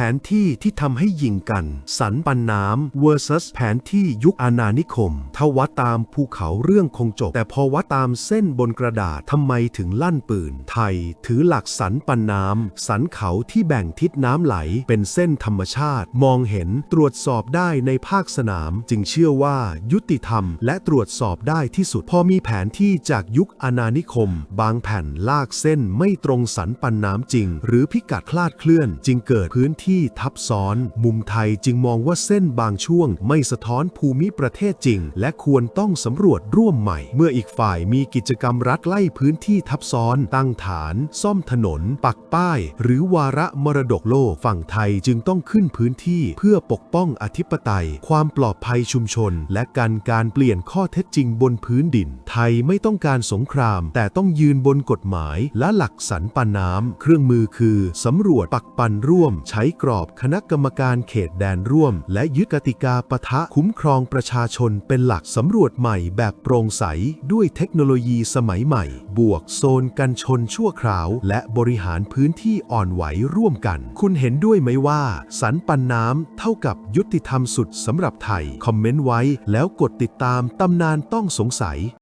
ผนที่ที่ทำให้ยิงกัน สันปันน้ำ versus แผนที่ยุคอาณานิคม ถ้าวัดตามภูเขาเรื่องคงจบ แต่พอวัดตามเส้นบนกระดาษทำไมถึงลั่นปืน ไทยถือหลักสันปันน้ำ สันเขาที่แบ่งทิศน้ำไหล เป็นเส้นธรรมชาติ มองเห็นตรวจสอบได้ในภาคสนาม จึงเชื่อว่ายุติธรรม และตรวจสอบได้ที่สุด พอมีแผนที่จากยุคอาณานิคม บางแผ่นลากเส้นไม่ตรงสันปันน้ำจริง หรือพิกัดคลาดเคลื่อน จึงเกิดพื้นที่ทับซ้อน มุมไทยจึงมองว่าเส้นบางช่วงไม่สะท้อนภูมิประเทศจริง และควรต้องสำรวจร่วมใหม่ เมื่ออีกฝ่ายมีกิจกรรมรัดไล่พื้นที่ทับซ้อน ตั้งฐาน ซ่อมถนน ปักป้าย หรือวาระมรดกโลกฝั่งไทยจึงต้องขึ้นพื้นที่เพื่อปกป้องอธิปไตย ความปลอดภัยชุมชน และการการเปลี่ยนข้อเท็จจริงบนพื้นดิน ไทยไม่ต้องการสงคราม แต่ต้องยืนบนกฎหมายและหลักสันปันน้ำเครื่องมือคือสำรวจปักปันร่วมใช้กรอบคณะกรรมการเขตแดนร่วม และยึดกติกาปะทะคุ้มครองประชาชนเป็นหลักสำรวจใหม่แบบโปร่งใส ด้วยเทคโนโลยีสมัยใหม่ บวกโซนกันชนชั่วคราว และบริหารพื้นที่อ่อนไหวร่วมกัน คุณเห็นด้วยไหมว่า สันปันน้ำเท่ากับยุติธรรมสุดสำหรับไทย คอมเมนต์ไว้แล้วกดติดตามตำนานต้องสงสัย